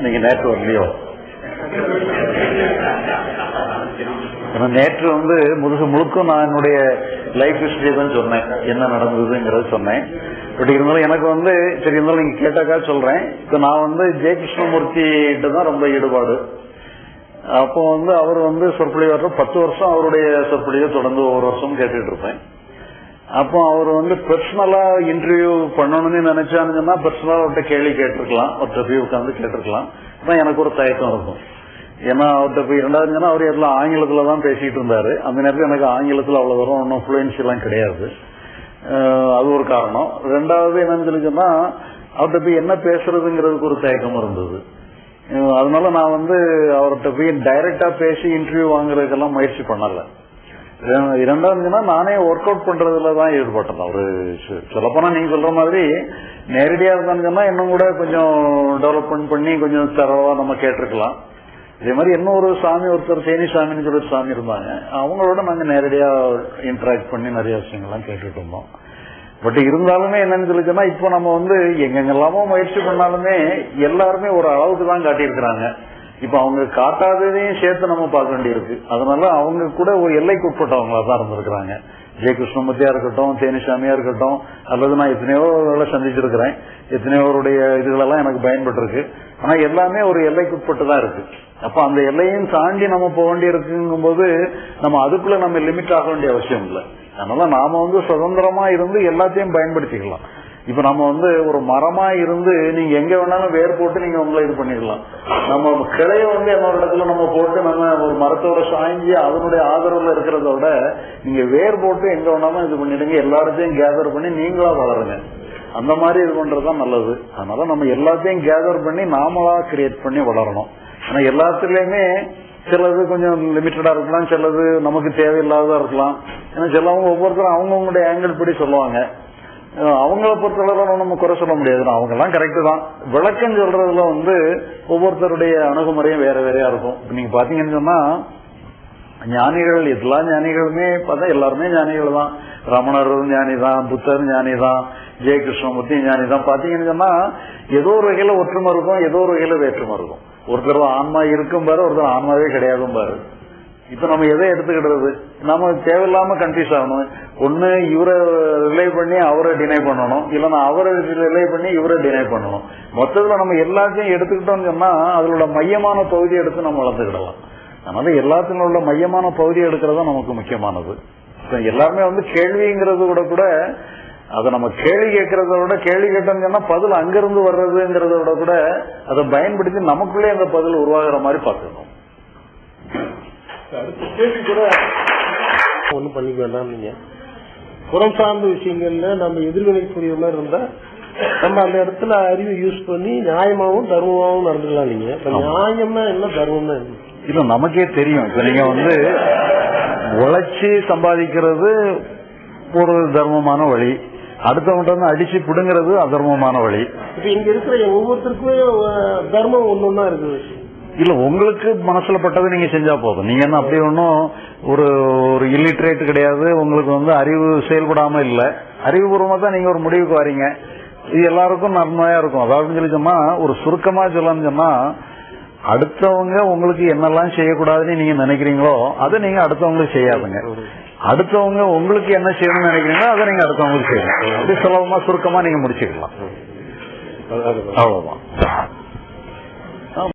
நீங்க நேற்று வரலையோ? நேற்று வந்து முழுக்க முழுக்க நான் என்னுடைய லைஃப் ஹிஸ்டரி தான் சொன்னேன். என்ன நடந்ததுங்கிறத சொன்னேன். பட் இருந்தாலும் எனக்கு வந்து சரி இருந்தாலும் நீங்க கேட்டாக்கா சொல்றேன். இப்போ நான் வந்து ஜெய கிருஷ்ணமூர்த்தி கிட்ட தான் ரொம்ப ஈடுபாடு. அப்போ வந்து அவர் வந்து சொற்பொழிவாற்ற பத்து வருஷம் அவருடைய சொற்பொழிவை தொடர்ந்து ஒவ்வொரு வருஷமும் கேட்டுட்டு இருப்பேன். அப்போ அவர் வந்து பர்சனலா இன்டர்வியூ பண்ணணும்னு நினைச்சானுங்கன்னா பர்சனலா அவர்கிட்ட கேள்வி கேட்டிருக்கலாம். அவர்கிட்ட போய் உட்காந்து கேட்டிருக்கலாம். ஆனா எனக்கு ஒரு தயக்கம் இருக்கும். ஏன்னா அவர்கிட்ட போய் ரெண்டாவதுங்கன்னா அவர் எல்லாம் ஆங்கிலத்துல தான் பேசிட்டு இருந்தாரு. அந்த நேரத்தில் எனக்கு ஆங்கிலத்தில் அவ்வளவு தூரம் ஒன்றும் ஃப்ளூயன்சி எல்லாம் கிடையாது. அது ஒரு காரணம். ரெண்டாவது என்னன்னு சொல்லிச்சுன்னா அவர்கிட்ட போய் என்ன பேசுறதுங்கிறதுக்கு ஒரு தயக்கம் இருந்தது. அதனால நான் வந்து அவர்கிட்ட போய் டைரக்டா பேசி இன்டர்வியூ வாங்குறதுக்கெல்லாம் முயற்சி பண்ணலை. இர- இரண்டாவதுன்னா நானே ஒர்க் அவுட் பண்றதுல தான் ஈடுபட்டேன். ஒரு சொல்லப்போனா நீங்க சொல்ற மாதிரி நேரடியா இருந்தாங்கன்னா இன்னும் கூட கொஞ்சம் டெவலப்மெண்ட் பண்ணி கொஞ்சம் தரவா நம்ம கேட்டிருக்கலாம். இதே மாதிரி இன்னொரு சாமி ஒருத்தர் தேனி சாமின்னு சொல்லி ஒரு சாமி இருந்தாங்க. அவங்களோட நாங்க நேரடியா இன்டராக்ட் பண்ணி நிறைய விஷயங்கள்லாம் கேட்டுட்டு இருந்தோம். பட் இருந்தாலுமே என்னன்னு சொல்லிச்சுன்னா இப்போ நம்ம வந்து எங்கெங்கெல்லாமோ முயற்சி பண்ணாலுமே எல்லாருமே ஒரு அளவுக்கு தான் காட்டியிருக்கிறாங்க. இப்ப அவங்க காட்டாததையும் சேர்த்து நம்ம பார்க்க வேண்டியிருக்கு. அதனால அவங்க கூட ஒரு எல்லைக்கு உட்பட்டவங்களா தான் இருந்திருக்கிறாங்க. ஜெய கிருஷ்ணமூர்த்தியா இருக்கட்டும் தேனிசாமியா இருக்கட்டும் அல்லது நான் எத்தனையோ வேலை சந்திச்சிருக்கிறேன். எத்தனையோருடைய இதுகளெல்லாம் எனக்கு பயன்பட்டிருக்கு. ஆனா எல்லாமே ஒரு எல்லைக்கு உட்பட்டு தான் இருக்கு. அப்ப அந்த எல்லையும் தாண்டி நம்ம போக வேண்டியிருக்குங்கும் போது நம்ம அதுக்குள்ள நம்ம லிமிட் ஆக வேண்டிய அவசியம் இல்லை. அதனால நாம வந்து சுதந்திரமா இருந்து எல்லாத்தையும் பயன்படுத்திக்கலாம். இப்ப நம்ம வந்து ஒரு மரமா இருந்து நீங்க எங்க வேணாலும் வேர் போட்டு நீங்க உங்களை இது பண்ணிடலாம். நம்ம கிளைய வந்து என்னோட இடத்துல நம்ம போட்டு நம்ம ஒரு மரத்தோட சாய்ஞ்சி அதனுடைய ஆதரவுல இருக்கிறத விட நீங்க வேர் போட்டு எங்க வேணாலும் இது பண்ணிடுங்க. எல்லாத்தையும் கேதர் பண்ணி நீங்களா வளருங்க. அந்த மாதிரி இது பண்றதுதான் நல்லது. அதனால நம்ம எல்லாத்தையும் கேதர் பண்ணி நாமளா கிரியேட் பண்ணி வளரணும். ஆனா எல்லாத்துலயுமே சிலது கொஞ்சம் லிமிட்டடா இருக்கலாம். சிலது நமக்கு தேவையில்லாததா இருக்கலாம். ஏன்னா சிலவங்க ஒவ்வொருத்தரும் அவங்கவுங்களுடைய ஆங்கிள் படி சொல்லுவாங்க. அவங்கள பொறுத்தளவு நம்ம குறை சொல்ல முடியாது. அவங்க எல்லாம் கரெக்ட் தான். விளக்கம் சொல்றதுல வந்து ஒவ்வொருத்தருடைய அணுகுமுறையும் வேற வேறையா இருக்கும். இப்ப நீங்க பாத்தீங்கன்னு சொன்னா ஞானிகள் எல்லா ஞானிகளுமே பார்த்தா எல்லாருமே ஞானிகள் தான். ரமணர் ஞானி தான் புத்தர் ஞானி தான் ஜெய கிருஷ்ணமூர்த்தி ஞானி தான் பாத்தீங்கன்னு சொன்னா ஏதோ ஒரு வகையில ஒற்றுமை இருக்கும் ஏதோ ஒரு வகையில வேற்றுமை இருக்கும். ஒருத்தர் ஆன்மா இருக்கும் பாரு ஒருத்தர் ஆன்மாவே கிடையாதும் பாரு. இப்ப நம்ம எதை எடுத்துக்கிடுறது நம்ம தேவையில்லாம கன்ஃபியூஸ் ஆகணும். ஒண்ணு இவரை ரிலே பண்ணி அவரை டினை பண்ணணும். இல்லைன்னா அவரை ரிலே பண்ணி இவரை டினை பண்ணணும். மொத்தத்துல நம்ம எல்லாத்தையும் எடுத்துக்கிட்டோம்னு சொன்னா அதோட மையமான பகுதியை எடுத்து நம்ம வளர்த்துக்கிடலாம். அதனால எல்லாத்திலும் உள்ள மையமான பகுதி எடுக்கிறது தான் நமக்கு முக்கியமானது. எல்லாருமே வந்து கேள்விங்கிறது கூட கூட அதை நம்ம கேள்வி கேட்கறத விட கேள்வி கேட்டோம்னு சொன்னா பதில் அங்கிருந்து வர்றதுங்கிறத விட கூட அதை பயன்படுத்தி நமக்குள்ளே அந்த பதில் உருவாகிற மாதிரி பார்க்கணும் அடுத்த கேள்வி கூட. ஒண்ணும் பண்ணிக்க வேண்டாம் நீங்க. புறம் சார்ந்த விஷயங்கள்ல நம்ம எதிர்வினைக்குரிய மாதிரி இருந்தா நம்ம அந்த இடத்துல அறிவை யூஸ் பண்ணி நியாயமாவும் தர்மமாவும் நடந்துக்கலாம் நீங்க. இப்ப நியாயம்னா என்ன தர்மம்னா என்ன? இல்ல நமக்கே தெரியும். இப்ப நீங்க வந்து உழைச்சி சம்பாதிக்கிறது ஒரு தர்மமான வழி. அடுத்தவங்க வந்து அடிச்சு பிடுங்கிறது அதர்மமான வழி. இப்ப இங்க இருக்கிற ஒவ்வொருத்தருக்குமே தர்மம் ஒன்னொன்னா இருக்குது. இல்ல உங்களுக்கு மனசுல பட்டதை நீங்க செஞ்சா போதும். நீங்க என்ன அப்படி ஒன்றும் ஒரு ஒரு இல்லிட்ரேட் கிடையாது. உங்களுக்கு வந்து அறிவு செயல்படாம இல்ல. அறிவுபூர்வமா தான் நீங்க ஒரு முடிவுக்கு வரீங்க. இது எல்லாருக்கும் நன்மையா இருக்கும். அதாவது சொல்லி சொன்னா ஒரு சுருக்கமா சொல்லணும்னு சொன்னா அடுத்தவங்க உங்களுக்கு என்னெல்லாம் செய்யக்கூடாதுன்னு நீங்க நினைக்கிறீங்களோ அதை நீங்க அடுத்தவங்களுக்கு செய்யாதுங்க. அடுத்தவங்க உங்களுக்கு என்ன செய்யணும்னு நினைக்கிறீங்களோ அதை நீங்க அடுத்தவங்களுக்கு செய்யணும் அப்படி சுலபமா சுருக்கமா நீங்க முடிச்சுக்கலாம். அவ்வளவுதான்.